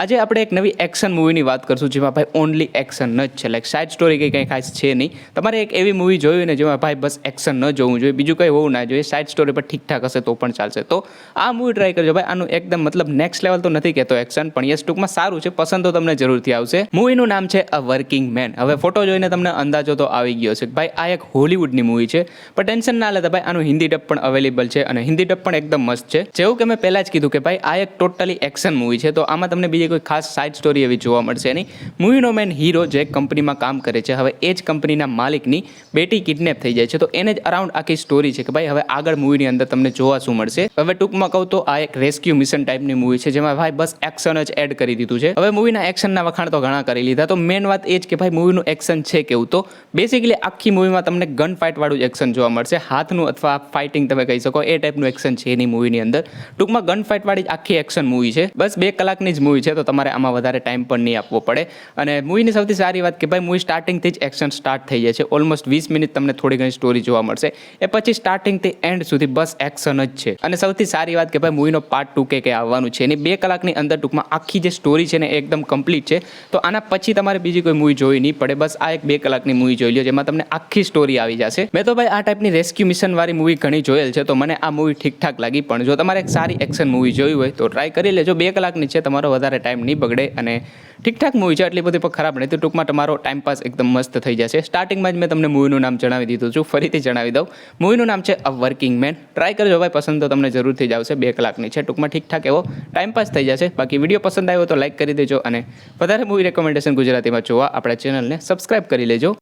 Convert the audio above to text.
આજે આપણે એક નવી એક્શન મૂવીની વાત કરશું, જેમાં ભાઈ ઓનલી એક્શન જ છે. લાઈક સાઇડ સ્ટોરી કંઈ કંઈ ખાસ છે નહીં. તમારે એક એવી મૂવી જોયું ને જેમાં ભાઈ બસ એક્શન ન જોવું જોઈએ. બીજું કંઈ હોવું ના જોઈએ. સાઇડ સ્ટોરી પર ઠીકઠાક હશે તો પણ ચાલશે. તો આ મૂવી ટ્રાય કરજો. ભાઈ, આનું એકદમ મતલબ નેક્સ્ટ લેવલ તો નથી કહેતો એક્શન પણ યસ ટૂંકમાં સારું છે. પસંદ તો તમને જરૂરથી આવશે. મૂવીનું નામ છે અ વર્કિંગ મેન હવે ફોટો જોઈને તમને અંદાજો તો આવી ગયો છે ભાઈ, આ એક હોલિવૂડની મૂવી છે. પણ ટેન્શન ના લેતા ભાઈ, આનું હિન્દી ડબ પણ અવેલેબલ છે અને હિન્દી ડબ પણ એકદમ મસ્ત છે. જેવું કે મેં પહેલાં જ કીધું કે ભાઈ, આ એક ટોટલી એક્શન મૂવી છે. તો આમાં તમને બીજી કોઈ ખાસ સાઇડ સ્ટોરી એવી જોવા મળશે નહીં. મૂવીનો મેન હીરો જે કંપનીમાં કામ કરે છે, હવે એ જ કંપનીના માલિકની બેટી કિડનેપ થઈ જાય છે. તો એને જ અરાઉન્ડ આખી સ્ટોરી છે કે ભાઈ હવે આગળ મૂવીની અંદર તમને જોવા શું મળશે. હવે ટૂંકમાં કહું તો આ એક રેસ્ક્યુ મિશન ટાઈપની મૂવી છે, જેમાં ભાઈ બસ એક્શન જ એડ કરી દીધું છે. હવે મૂવીના એક્શનના વખાણ તો ઘણા કરી લીધા. તો મેન વાત એ જ કે ભાઈ મૂવીનું એક્શન છે કેવું? તો બેસિકલી આખી મૂવીમાં તમને ગન ફાઇટ વાળું એક્શન જોવા મળશે. હાથનું અથવા ફાઇટિંગ તમે કહી શકો, એ ટાઈપનું એક્શન છે એની મૂવીની અંદર. ટૂંકમાં ગન ફાઇટ વાળી જ આખી એક્શન મૂવી છે. બસ બે કલાકની જ મૂવી છે. તો તમારે આમાં વધારે ટાઈમ પણ નહીં આપવો પડે. અને મૂવીની સૌથી સારી વાત કે ભાઈ મૂવી સ્ટાર્ટિંગથી જ એક્શન સ્ટાર્ટ થઈ જાય છે. ઓલમોસ્ટ વીસ મિનિટ તમને થોડી ઘણી સ્ટોરી જોવા મળશે. એ પછી સ્ટાર્ટિંગથી એન્ડ સુધી બસ એક્શન જ છે. અને સૌથી સારી વાત કે ભાઈ મૂવીનો પાર્ટ ટુ કે આવવાનું છે. એની બે કલાકની અંદર ટૂંકમાં આખી જે સ્ટોરી છે ને એકદમ કમ્પ્લીટ છે. તો આના પછી તમારે બીજી કોઈ મૂવી જોઈ નહીં પડે. બસ આ એક બે કલાકની મૂવી જોઈ લો જેમાં તમને આખી સ્ટોરી આવી જશે. મેં તો ભાઈ આ ટાઈપની રેસ્ક્યુ મિશન વાળી મૂવી ઘણી જોયેલ છે, તો મને આ મૂવી ઠીકઠાક લાગી. પણ જો તમારે એક સારી એક્શન મૂવી જોઈ હોય તો ટ્રાય કરી લેજો. બે કલાકની છે, તમારો વધારે ટાઈમ નહીં બગડે અને ઠીકઠાક મૂવી છે એટલી બધી પણ ખરાબ તો ટૂંકમાં તમારો ટાઈમ પાસ એકદમ મસ્ત થઈ જશે. સ્ટાર્ટિંગમાં જ મેં તમને મૂવીનું નામ જણાવી દીધું છું. ફરીથી જણાવી દઉં. મૂવીનું નામ છે અ વર્કિંગ મેન ટ્રાય કરજો ભાઈ, પસંદ તો તમને જરૂરથી જ આવશે. બે કલાકની છે. ટૂંકમાં ઠીકઠાક એવો ટાઈમ પાસ થઈ જશે. બાકી વીડિયો પસંદ આવ્યો તો લાઈક કરી દેજો અને વધારે મૂવી રેકમેન્ડેશન ગુજરાતીમાં જોવા આપણા ચેનલને સબસ્ક્રાઇબ કરી લેજો.